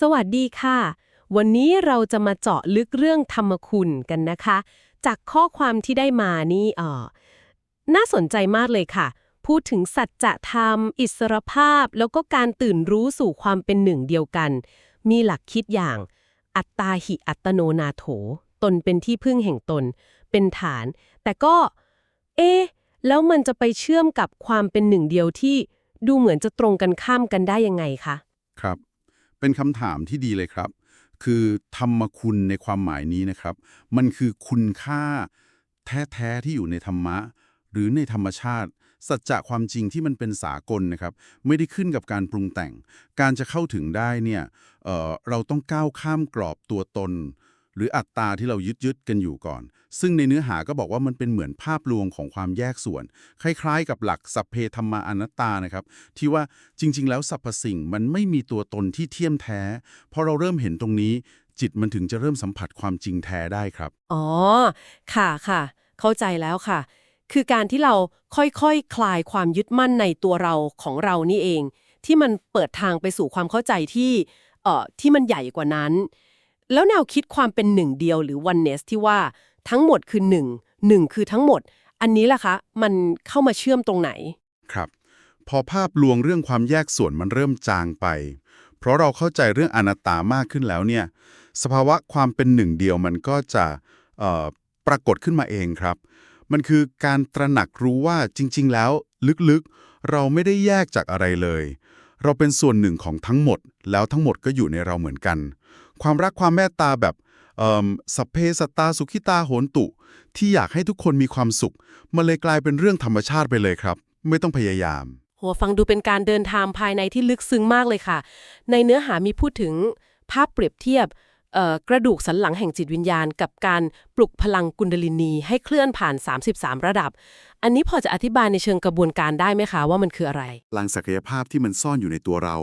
สวัสดีค่ะ วันนี้เราจะมาเจาะลึกเรื่องธรรมคุณกันนะคะ จากข้อความที่ได้มานี่เออน่าสนใจมากเลยค่ะ พูดถึงสัจธรรม อิสรภาพ แล้วก็การตื่นรู้สู่ความเป็นหนึ่งเดียวกัน มีหลักคิดอย่าง อัตตาหิอัตโนนาโถ ตนเป็นที่พึ่งแห่งตน เป็นฐาน แต่ก็ เอ๊แล้วมันจะไปเชื่อมกับความเป็นหนึ่งเดียวที่ดูเหมือนจะตรงกันข้ามกันได้ยังไงคะ ครับ เป็นคำถามที่ดีเลยครับ คือธรรมคุณในความหมายนี้นะครับ มันคือคุณค่าแท้ๆที่อยู่ในธรรมะ หรือในธรรมชาติ สัจจะความจริงที่มันเป็นสากลนะครับ ไม่ได้ขึ้นกับการปรุงแต่ง การจะเข้าถึงได้เนี่ยเเราต้องก้าวข้ามกรอบตัวตน หรืออัตตาที่เรายึดยึดกันอยู่ก่อน ซึ่งในเนื้อหาก็บอกว่ามันเป็นเหมือนภาพลวงของความแยกส่วน คล้ายๆ กับหลักสัพเพธรรมาอนัตตานะครับ ที่ว่าจริง ๆ แล้วสรรพสิ่งมันไม่มีตัวตนที่เที่ยมแท้พอเราเริ่มเห็นตรงนี้ จิตมันถึงจะเริ่มสัมผัสความจริงแท้ได้ครับ อ๋อ ค่ะค่ะ เข้าใจแล้วค่ะ คือการที่เราค่อยๆคคลายความยึดมั่นในตัวเราของเรานี่เอง ที่มันเปิดทางไปสู่ความเข้าใจที่เอ่อที่มันใหญ่กว่านั้น แล้วแนวคิดความเป็นหนึ่งเดียวหรือ oneness ที่ว่าทั้งหมดคือหนึ่งหนึ่งคือทั้งหมด อันนี้ล่ะคะ มันเข้ามาเชื่อมตรงไหน ครับ พอภาพลวงเรื่องความแยกส่วนมันเริ่มจางไป เพราะเราเข้าใจเรื่องอนัตตามากขึ้นแล้วเนี่ย สภาวะความเป็นหนึ่งเดียวมันก็จะปรากฏขึ้นมาเองครับ มันคือการตระหนักรู้ว่าจริง ๆ แล้วลึกๆ เราไม่ได้แยกจากอะไรเลย เราเป็นส่วนหนึ่งของทั้งหมด แล้วทั้งหมดก็อยู่ในเราเหมือนกัน ความรักความเมตตาแบบสัพเพสตาสุขิตาโหนตุ ที่อยากให้ทุกคนมีความสุข มันเลยกลายเป็นเรื่องธรรมชาติไปเลยครับ ไม่ต้องพยายาม หัวฟังดูเป็นการเดินทางภายในที่ลึกซึ้งมากเลยค่ะ ในเนื้อหามีพูดถึงภาพเปรียบเทียบ กระดูกสันหลังแห่งจิตวิญญาณ กับการปลุกพลังกุนดลินีให้เคลื่อนผ่าน 33 ระดับ อันนี้พอจะอธิบายในเชิงกระบวนการได้ไหมคะว่ามันคืออะไรพลังศักยภาพที่มันซ่อนอยู่ในตัวเรา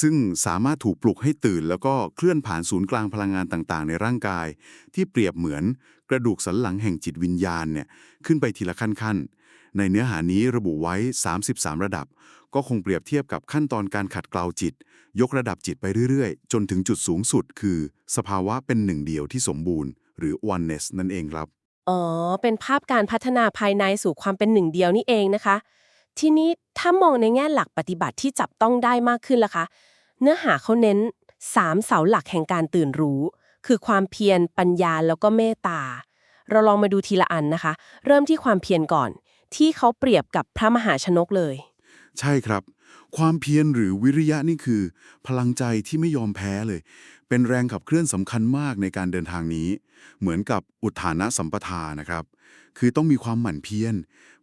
ซึ่งสามารถถูกปลุกให้ตื่น แล้วก็เคลื่อนผ่านศูนย์กลางพลังงานต่างๆ ในร่างกาย ที่เปรียบเหมือนกระดูกสันหลังแห่งจิตวิญญาณเนี่ยขึ้นไปทีละขั้นๆในเนื้อหานี้ระบุไว้ 33 ระดับ ก็คงเปรียบเทียบกับขั้นตอนการขัดเกลาจิต ยกระดับจิตไปเรื่อยๆ จนถึงจุดสูงสุด คือ สภาวะเป็นหนึ่งเดียวที่สมบูรณ์ หรือ oneness นั่นเองครับ อ๋อ เป็นภาพการพัฒนาภายในสู่ความเป็นหนึ่งเดียวนี่เองนะคะ ทีนี้ถ้ามองในแง่หลักปฏิบัติที่จับต้องได้มากขึ้นล่ะคะ เนื้อหาเขาเน้นสามเสาหลักแห่งการตื่นรู้ คือความเพียรปัญญาแล้วก็เมตตา เราลองมาดูทีละอันนะคะ เริ่มที่ความเพียรก่อน ที่เขาเปรียบกับพระมหาชนกเลย ใช่ครับ ความเพียรหรือวิริยะนี่คือ พลังใจที่ไม่ยอมแพ้เลย เป็นแรงขับเคลื่อนสำคัญมากในการเดินทางนี้ เหมือนกับอุทานะสัมปทานะครับ คือต้องมีความหมั่นเพียร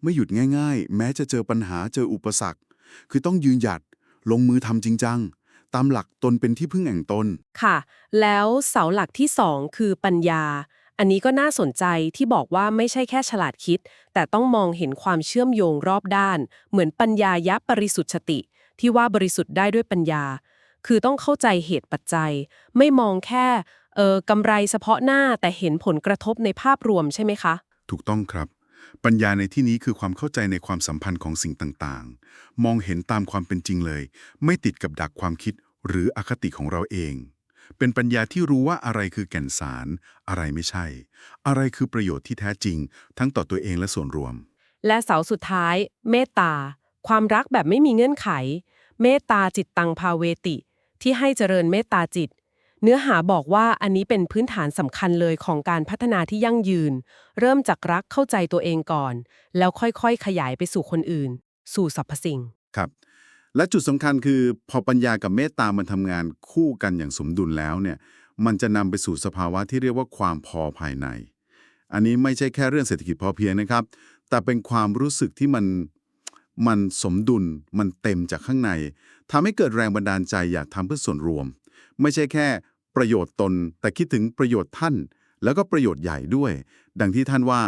ไม่หยุดง่าย ๆ แม้จะเจอปัญหาเจออุปสรรค คือต้องยืนหยัดลงมือทำจริงจังตามหลักตนเป็นที่พึ่งแห่งตน ค่ะ แล้วเสาหลักที่สองคือปัญญา อันนี้ก็น่าสนใจที่บอกว่าไม่ใช่แค่ฉลาดคิด แต่ต้องมองเห็นความเชื่อมโยงรอบด้าน เหมือนปัญญายะปริสุทธิ์สติ ที่ว่าบริสุทธิ์ได้ด้วยปัญญา คือต้องเข้าใจเหตุปัจจัย ไม่มองแค่เออกำไรเฉพาะหน้าแต่เห็นผลกระทบในภาพรวมใช่ไหมคะ ถูกต้องครับ ปัญญาในที่นี้คือความเข้าใจในความสัมพันธ์ของสิ่งต่างๆ มองเห็นตามความเป็นจริงเลย ไม่ติดกับดักความคิดหรืออคติของเราเอง เป็นปัญญาที่รู้ว่าอะไรคือแก่นสาร อะไรไม่ใช่ อะไรคือประโยชน์ที่แท้จริง ทั้งต่อตัวเองและส่วนรวม และเสาสุดท้าย เมตตา ความรักแบบไม่มีเงื่อนไข เมตตาจิตตังภาเวติ ที่ให้เจริญเมตตาจิต เนื้อหาบอกว่าอันนี้เป็นพื้นฐานสำคัญเลยของการพัฒนาที่ยั่งยืน เริ่มจากรักเข้าใจตัวเองก่อน แล้วค่อยๆ ขยายไปสู่คนอื่น สู่สรรพสิ่งครับ และจุดสำคัญคือพอปัญญากับเมตตามันทำงานคู่กันอย่างสมดุลแล้วเนี่ยมันจะนำไปสู่สภาวะที่เรียกว่าความพอภายใน อันนี้ไม่ใช่แค่เรื่องเศรษฐกิจพอเพียงนะครับ แต่เป็นความรู้สึกที่มันมันสมดุลมันเต็มจากข้างในทำให้เกิดแรงบันดาลใจอยากทำเพื่อส่วนรวม ไม่ใช่แค่ประโยชน์ตน แต่คิดถึงประโยชน์ท่าน แล้วก็ประโยชน์ใหญ่ด้วย ดังที่ท่านว่า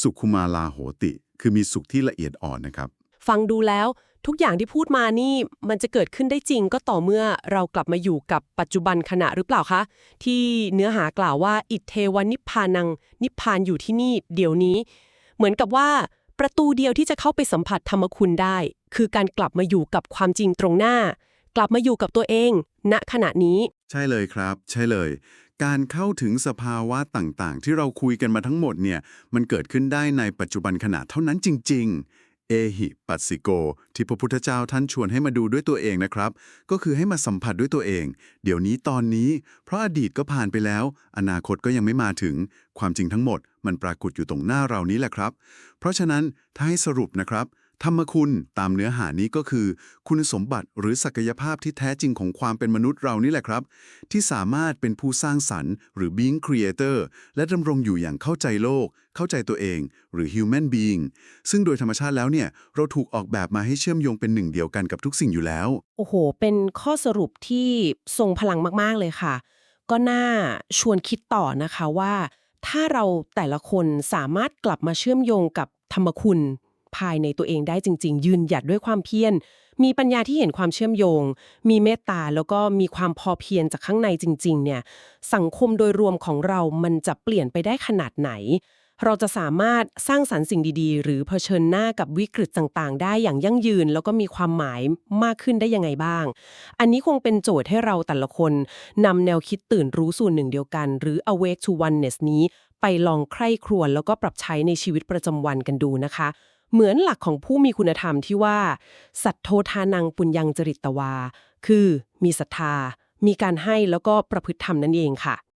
สุขุมาลาโหติ คือมีสุขที่ละเอียดอ่อนนะครับ ฟังดูแล้ว ทุกอย่างที่พูดมานี่มันจะเกิดขึ้นได้จริงก็ต่อเมื่อเรากลับมาอยู่กับปัจจุบันขณะหรือเปล่าคะ ที่เนื้อหากล่าวว่าอิทเทวนิพพานัง นิพพานอยู่ที่นี่เดี๋ยวนี้ เหมือนกับว่าประตูเดียวที่จะเข้าไปสัมผัสธรรมคุณได้ คือการกลับมาอยู่กับความจริงตรงหน้า กลับมาอยู่กับตัวเอง ณขณะนี้ ใช่เลยครับ ใช่เลย การเข้าถึงสภาวะต่างๆ ที่เราคุยกันมาทั้งหมดเนี่ยมันเกิดขึ้นได้ในปัจจุบันขณะเท่านั้นจริง ๆ หิปัสสิโก ที่พระพุทธเจ้าท่านชวนให้มาดูด้วยตัวเองนะครับ ก็คือให้มาสัมผัสด้วยตัวเอง เดี๋ยวนี้ตอนนี้ เพราะอดีตก็ผ่านไปแล้ว อนาคตก็ยังไม่มาถึง ความจริงทั้งหมด มันปรากฏอยู่ตรงหน้าเรานี้แหละครับ เพราะฉะนั้นถ้าให้สรุปนะครับ ธรรมคุณตามเนื้อหานี้ก็คือ คุณสมบัติหรือศักยภาพที่แท้จริงของความเป็นมนุษย์เรานี่แหละครับ ที่สามารถเป็นผู้สร้างสรรค์ หรือ being creator และดำรงอยู่อย่างเข้าใจโลก เข้าใจตัวเอง หรือ human being ซึ่งโดยธรรมชาติแล้วเนี่ย เราถูกออกแบบมาให้เชื่อมโยงเป็นหนึ่งเดียวกันกับทุกสิ่งอยู่แล้ว โอ้โห เป็นข้อสรุปที่ทรงพลังมากๆเลยค่ะ ก็น่าชวนคิดต่อนะคะว่า ถ้าเราแต่ละคนสามารถกลับมาเชื่อมโยงกับธรรมคุณ ภายในตัวเองได้จริง ๆ ยืนหยัดด้วยความเพียร มีปัญญาที่เห็นความเชื่อมโยง มีเมตตาแล้วก็มีความพอเพียรจากข้างในจริง ๆ เนี่ย สังคมโดยรวมของเรามันจะเปลี่ยนไปได้ขนาดไหน เราจะสามารถสร้างสรรค์สิ่งดีๆ หรือเผชิญหน้ากับวิกฤตต่างๆ ได้อย่างยั่งยืน แล้วก็มีความหมายมากขึ้นได้ยังไงบ้าง อันนี้คงเป็นโจทย์ให้เราแต่ละคนนำแนวคิดตื่นรู้ส่วนหนึ่งเดียวกัน หรือ awake to oneness นี้ไปลองใคร่ครวญแล้วก็ปรับใช้ในชีวิตประจำวันกันดูนะคะ เหมือนหลักของผู้มีคุณธรรมที่ว่า สัตโททานังปุญญังจริตตวา คือมีศรัทธา มีการให้แล้วก็ประพฤติธรรมนั่นเองค่ะ